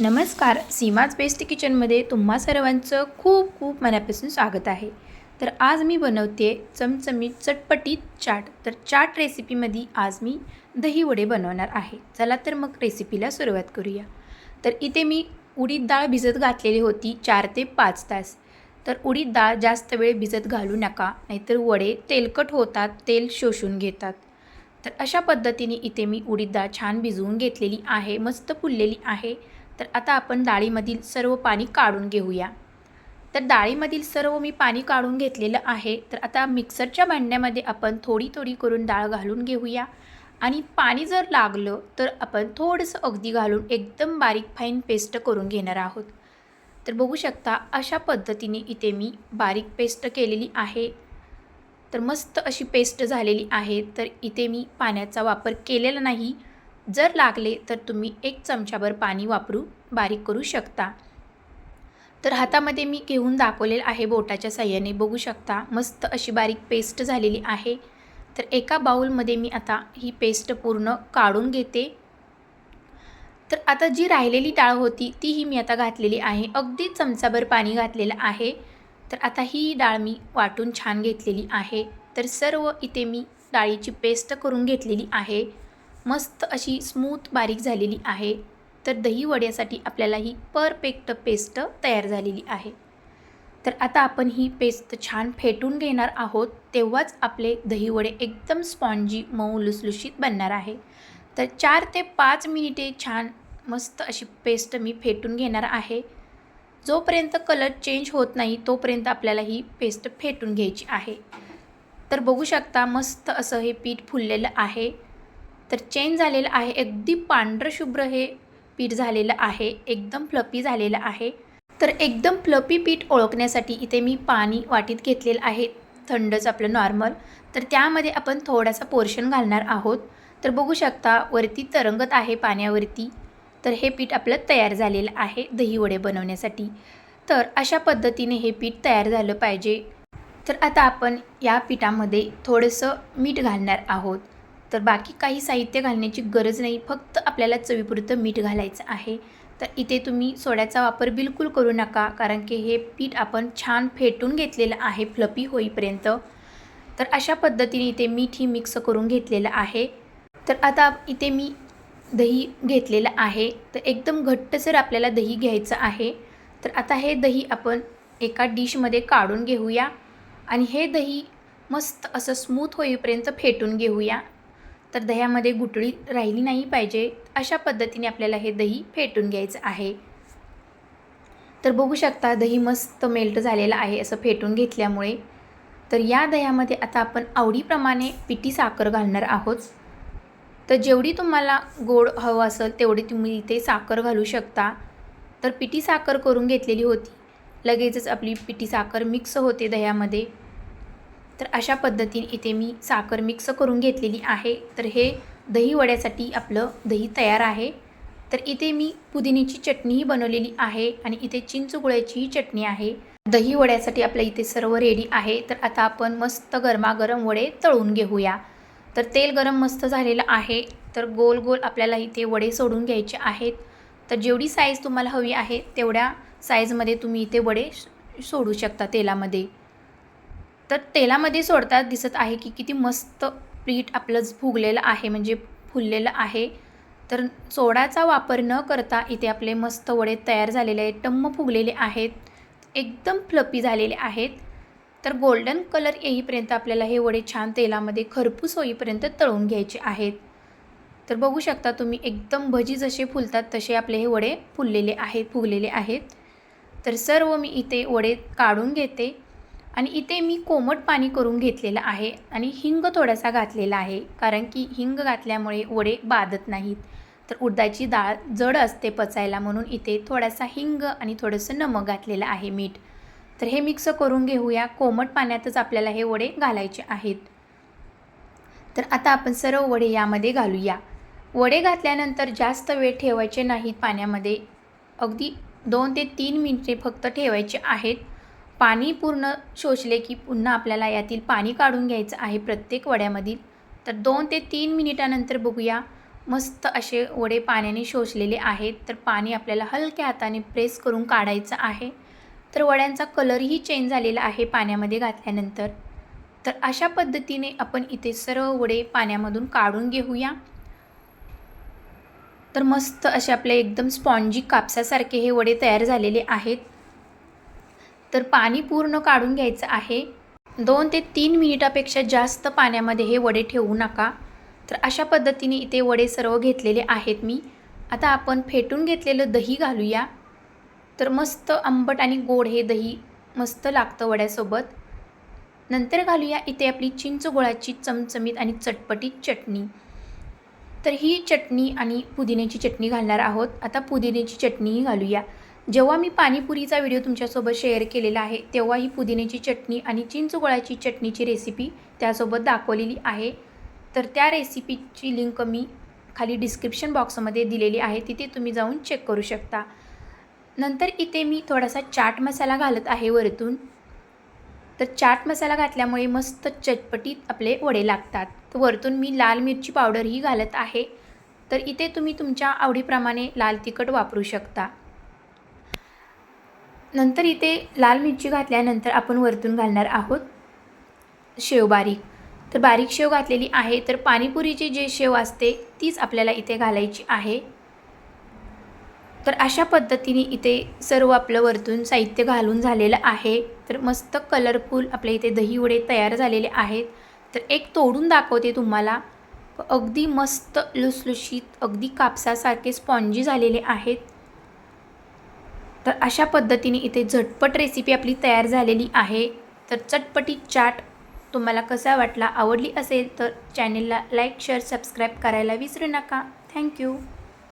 नमस्कार सीमाज बेस्ट किचनमध्ये तुम्हा सर्वांचं खूप खूप मनापासून स्वागत आहे. तर आज मी बनवते चमचमीत चटपटीत चाट. तर चाट रेसिपीमध्ये आज मी दही वडे बनवणार आहे. चला तर मग रेसिपीला सुरुवात करूया. तर इथे मी उडीद डाळ भिजत घातलेली होती चार ते पाच तास. तर उडीद डाळ जास्त वेळ भिजत घालू नका नाहीतर वडे तेलकट होतात तेल शोषून घेतात. तर अशा पद्धतीने इथे मी उडीद डाळ छान भिजवून घेतलेली आहे मस्त फुललेली आहे. तर आता आपण डाळीमधील सर्व पाणी काढून घेऊया. तर डाळीमधील सर्व मी पाणी काढून घेतलेलं आहे. तर आता मिक्सरच्या भांड्यामध्ये आपण थोडी थोडी करून डाळ घालून घेऊया. आणि पाणी जर लागलं तर आपण थोडंसं अगदी घालून एकदम बारीक फाईन पेस्ट करून घेणार आहोत. तर बघू शकता अशा पद्धतीने इथे मी बारीक पेस्ट केलेली आहे. तर मस्त अशी पेस्ट झालेली आहे. तर इथे मी पाण्याचा वापर केलेला नाही. जर लागले तर तुम्ही एक चमचाभर पाणी वापरू बारीक करू शकता. तर हातामध्ये मी घेऊन दाखवलेलं आहे बोटाच्या साह्याने. बघू शकता मस्त अशी बारीक पेस्ट झालेली आहे. तर एका बाऊलमध्ये मी आता ही पेस्ट पूर्ण काढून घेते. तर आता जी राहिलेली डाळ होती तीही मी आता घातलेली आहे. अगदी चमचाभर पाणी घातलेलं आहे. तर आता ही डाळ मी वाटून छान घेतलेली आहे. तर सर्व इथे मी डाळीची पेस्ट करून घेतलेली आहे. मस्त अशी स्मूथ बारीक झालेली आहे. तर दही वड्यासाठी आपल्याला ही परफेक्ट पेस्ट तयार झालेली आहे. तर आता आपण ही पेस्ट छान फेटून घेणार आहोत. तेव्हाच आपले दहीवडे एकदम स्पॉन्जी मऊ लुसलुशीत बनणार आहे. तर चार ते पाच मिनिटे छान मस्त अशी पेस्ट मी फेटून घेणार आहे. जोपर्यंत कलर चेंज होत नाही तोपर्यंत आपल्याला ही पेस्ट फेटून घ्यायची आहे. तर बघू शकता मस्त असं हे पीठ फुललेलं आहे. तर चेंज झालेलं आहे. अगदी पांढरं शुभ्र हे पीठ झालेलं आहे. एकदम फ्लपी झालेलं आहे. तर एकदम फ्लपी पीठ ओळखण्यासाठी इथे मी पाणी वाटीत घेतलेलं आहे. थंडच आपलं नॉर्मल तर त्यामध्ये आपण थोडासा पोर्शन घालणार आहोत. तर बघू शकता वरती तरंगत आहे पाण्यावरती. तर हे पीठ आपलं तयार झालेलं आहे दहीवडे बनवण्यासाठी. तर अशा पद्धतीने हे पीठ तयार झालं पाहिजे. तर आता आपण या पिठामध्ये थोडंसं मीठ घालणार आहोत. तर बाकी काही साहित्य घालण्याची गरज नाही फक्त आपल्याला चवीपुरतं मीठ घालायचं आहे. तर इथे तुम्ही सोड्याचा वापर बिलकुल करू नका कारण की हे पीठ आपण छान फेटून घेतलेलं आहे फ्लपी होईपर्यंत. तर अशा पद्धतीने इथे मीठ ही मिक्स करून घेतलेलं आहे. तर आता इथे मी दही घेतलेलं आहे. तर एकदम घट्टसर आपल्याला दही घ्यायचं आहे तर आता हे दही आपण एका डिशमध्ये काढून घेऊया. आणि हे दही मस्त असं स्मूथ होईपर्यंत फेटून घेऊया. तर दह्यामध्ये गुटळी राहिली नाही पाहिजे. अशा पद्धतीने आपल्याला हे दही फेटून घ्यायचं आहे. तर बघू शकता दही मस्त मेल्ट झालेलं आहे असं फेटून घेतल्यामुळे. तर या दह्यामध्ये आता आपण आवडीप्रमाणे पिठी साखर घालणार आहोत. तर जेवढी तुम्हाला गोड हवं असेल तेवढी तुम्ही इथे साखर घालू शकता. तर पिठी साखर करून घेतलेली होती. लगेचच आपली पिठी साखर मिक्स होते दह्यामध्ये. तर अशा पद्धतीने इथे मी साखर मिक्स करून घेतलेली आहे. तर हे दही वड्यासाठी आपलं दही तयार आहे. तर इथे मी पुदिनीची चटणीही बनवलेली आहे आणि इथे चिंचगुळ्याचीही चटणी आहे. दही वड्यासाठी आपल्या इथे सर्व रेडी आहे. तर आता आपण मस्त गरमागरम वडे तळून घेऊया. तर तेल गरम मस्त झालेलं आहे. तर गोल गोल आपल्याला इथे वडे सोडून घ्यायचे आहेत. तर जेवढी साईज तुम्हाला हवी आहे तेवढ्या साईजमध्ये तुम्ही इथे वडे सोडू शकता तेलामध्ये. तर तेलामध्ये सोडतात दिसत आहे की किती मस्त पीठ आपलं फुगलेलं आहे म्हणजे फुललेलं आहे. तर सोडाचा वापर न करता इथे आपले मस्त वडे तयार झालेले आहेत टम्म फुगलेले आहेत एकदम फ्लपी झालेले आहेत. तर गोल्डन कलर येईपर्यंत आपल्याला हे वडे छान तेलामध्ये खरपूस होईपर्यंत तळून घ्यायचे आहेत. तर बघू शकता तुम्ही एकदम भजी जसे फुलतात तसे आपले हे वडे फुललेले आहेत फुगलेले आहेत. तर सर्व मी इथे वडे काढून घेते. आणि इथे मी कोमट पाणी करून घेतलेलं आहे आणि हिंग थोडासा घातलेला आहे कारण की हिंग घातल्यामुळे वडे बाधत नाहीत. तर उडदाची डाळ जड असते पचायला म्हणून इथे थोडासा हिंग आणि थोडंसं नमक घातलेलं आहे मीठ. तर हे मिक्स करून घेऊया. कोमट पाण्यातच आपल्याला हे वडे घालायचे आहेत. तर आता आपण सर्व वडे यामध्ये घालूया. वडे घातल्यानंतर जास्त वेळ ठेवायचे नाहीत पाण्यामध्ये. अगदी दोन ते तीन मिनिटे फक्त ठेवायचे आहेत. पाणी पूर्ण शोषले की पुन्हा आपल्याला यातील पाणी काढून घ्यायचं आहे प्रत्येक वड्यामधील. तर दोन ते तीन मिनिटानंतर बघूया. मस्त असे वडे पाण्याने शोषलेले आहेत. तर पाणी आपल्याला हलक्या हाताने प्रेस करून काढायचं आहे. तर वड्यांचा कलरही चेंज झालेला आहे पाण्यामध्ये घातल्यानंतर. तर अशा पद्धतीने आपण इथे सर्व वडे पाण्यामधून काढून घेऊया. तर मस्त असे आपले एकदम स्पॉन्जी कापसासारखे हे वडे तयार झालेले आहेत. तर पाणी पूर्ण काढून घ्यायचं आहे. दोन ते तीन मिनिटापेक्षा जास्त पाण्यामध्ये हे वडे ठेवू नका. तर अशा पद्धतीने इथे वडे सर्व घेतलेले आहेत मी. आता आपण फेटून घेतलेलं दही घालूया. तर मस्त आंबट आणि गोड हे दही मस्त लागतं वड्यासोबत. नंतर घालूया इथे आपली चिंच गुळाची चमचमीत आणि चटपटीत चटणी. तर ही चटणी आणि पुदिन्याची चटणी घालणार आहोत. आता पुदिन्याची चटणीही घालूया. जेव्हा मी पाणीपुरीचा व्हिडिओ तुमच्यासोबत शेअर केलेला आहे तेव्हा ही पुदिन्याची चटणी आणि चिंचगोळाची चटणीची रेसिपी त्यासोबत दाखवलेली आहे. तर त्या रेसिपीची लिंक मी खाली डिस्क्रिप्शन बॉक्समध्ये दिलेली आहे तिथे तुम्ही जाऊन चेक करू शकता. नंतर इथे मी थोडासा चाट मसाला घालत आहे वरतून. तर चाट मसाला घातल्यामुळे मस्त चटपटीत आपले वडे लागतात. तर वरतून मी लाल मिरची पावडरही घालत आहे. तर इथे तुम्ही तुमच्या आवडीप्रमाणे लाल तिखट वापरू शकता. नंतर इथे लाल मिरची घातल्यानंतर आपण वरतून घालणार आहोत शेव बारीक. तर बारीक शेव घातलेली आहे तर पाणीपुरीची जे शेव असते तीच आपल्याला इथे घालायची आहे. तर अशा पद्धतीने इथे सर्व आपलं वरतून साहित्य घालून झालेलं आहे. तर मस्त कलरफुल आपल्या इथे दही वडे तयार झालेले आहेत. तर एक तोडून दाखवते तुम्हाला. अगदी मस्त लुसलुशीत अगदी कापसासारखे स्पॉन्जी झालेले आहेत. तर अशा पद्धतीने इथे झटपट रेसिपी आपली तयार झालेली आहे. तर चटपटी चाट तुम्हाला कसा वाटला आवडली असेल तर चॅनेलला लाईक शेअर सबस्क्राईब करायला विसरू नका. थँक्यू